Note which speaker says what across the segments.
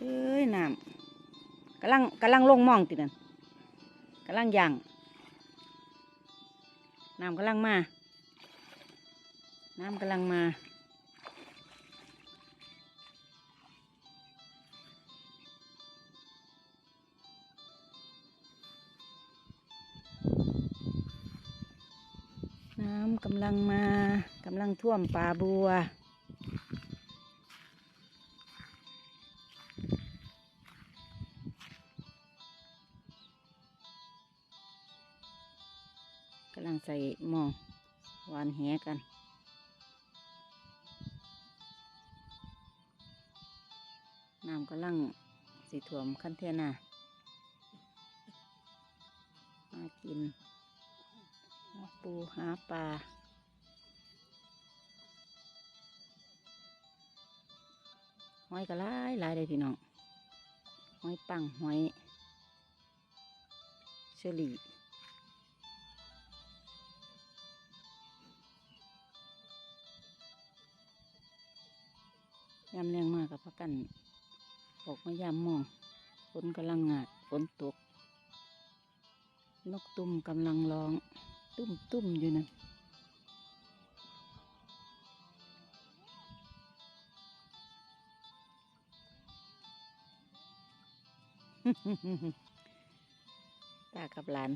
Speaker 1: เอ้ยน้ำกำลังกำลังลงมองตินั่นกำลังย่างน้ำกำลังมา น้ำกำลังมาน้ำกำลังมากำลังท่วมป่าบัว ส่หม้อหวานแหกัน น้ำกำลังสีถ่วมขั้นเทน่ามากินปูหาปลาหอยก็หลายลายเลยพี่น้องหอยปังหอยเชอรี่ ยามแรงมากกับพักกัน ออกมายามมองฝนกำลังงาดฝนตก นกตุ้มกำลังร้อง ตุ้มตุ้มอยู่นั่นตากับหลาน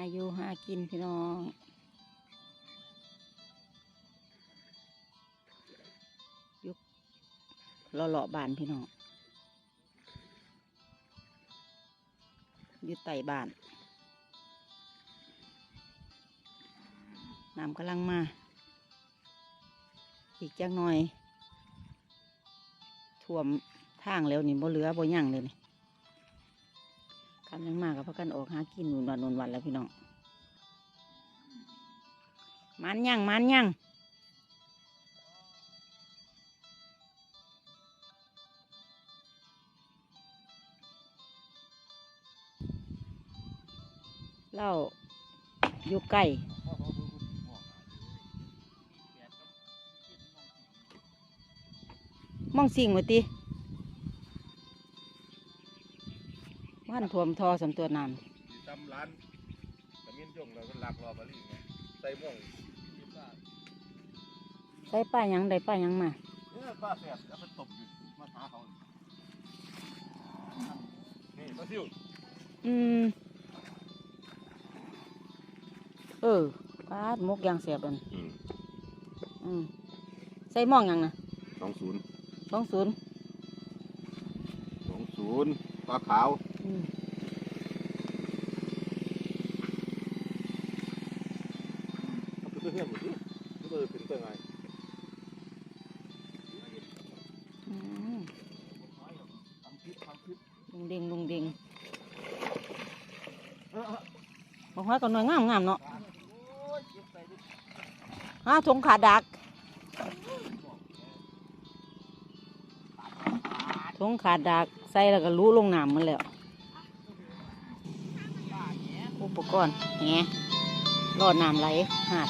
Speaker 1: าอยู่หากินพี่น้องยุกเลาะเลาะบานพี่น้องอยู่ใต้บ้านน้ำกำลังมา อีกจักหน่อยท่วมทางแล้วนี่บ่เหลือบ่ยั่งเลยนี่ คำยังมากกับพากันออกหากินหนุนวันหนุนวันแล้วพี่น้องมันยังมันยังเล่าอยู่ใกล้มองสิ่งวะติานถ่วมทอสำตัวน้ำ
Speaker 2: ที่ทำร้านตะเมียนจงเราก็หลักรอมาลีไงใส่หม่อง
Speaker 1: ใส่ป้าหยังได้ป้าหยังมา
Speaker 2: เออป้าแสบแล้วไปตบอยู่มาหาเขานี่ป้าซิว
Speaker 1: อืม เออปาดมกยางเสียบอันอืมใส่หมองหยังนะ
Speaker 2: สองศูนย์
Speaker 1: สองศูนย์
Speaker 2: สองศูนย์ปลาขาว
Speaker 1: มั
Speaker 2: นคือเพื่อนหมดที่มันก็เป็นตัวไง
Speaker 1: อืม
Speaker 2: ทำคลิปทำคลิป
Speaker 1: ลุงเด้งลุงเด้งบอกว่าก็น่วยงามงามเนาะฮะทงขาดักทงขาดักใส่แล้วก็รู้ลงน้ำมันแล้ว ปกรณ์แหรอดน้ำไหลหาด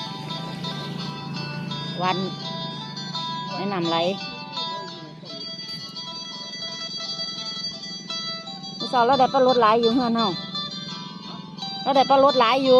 Speaker 1: วันในน้ำไหลเมื่อเช้าเราได้ปลารดหลายอยู่เฮือนเฮาเราได้ปลารดหลายอยู่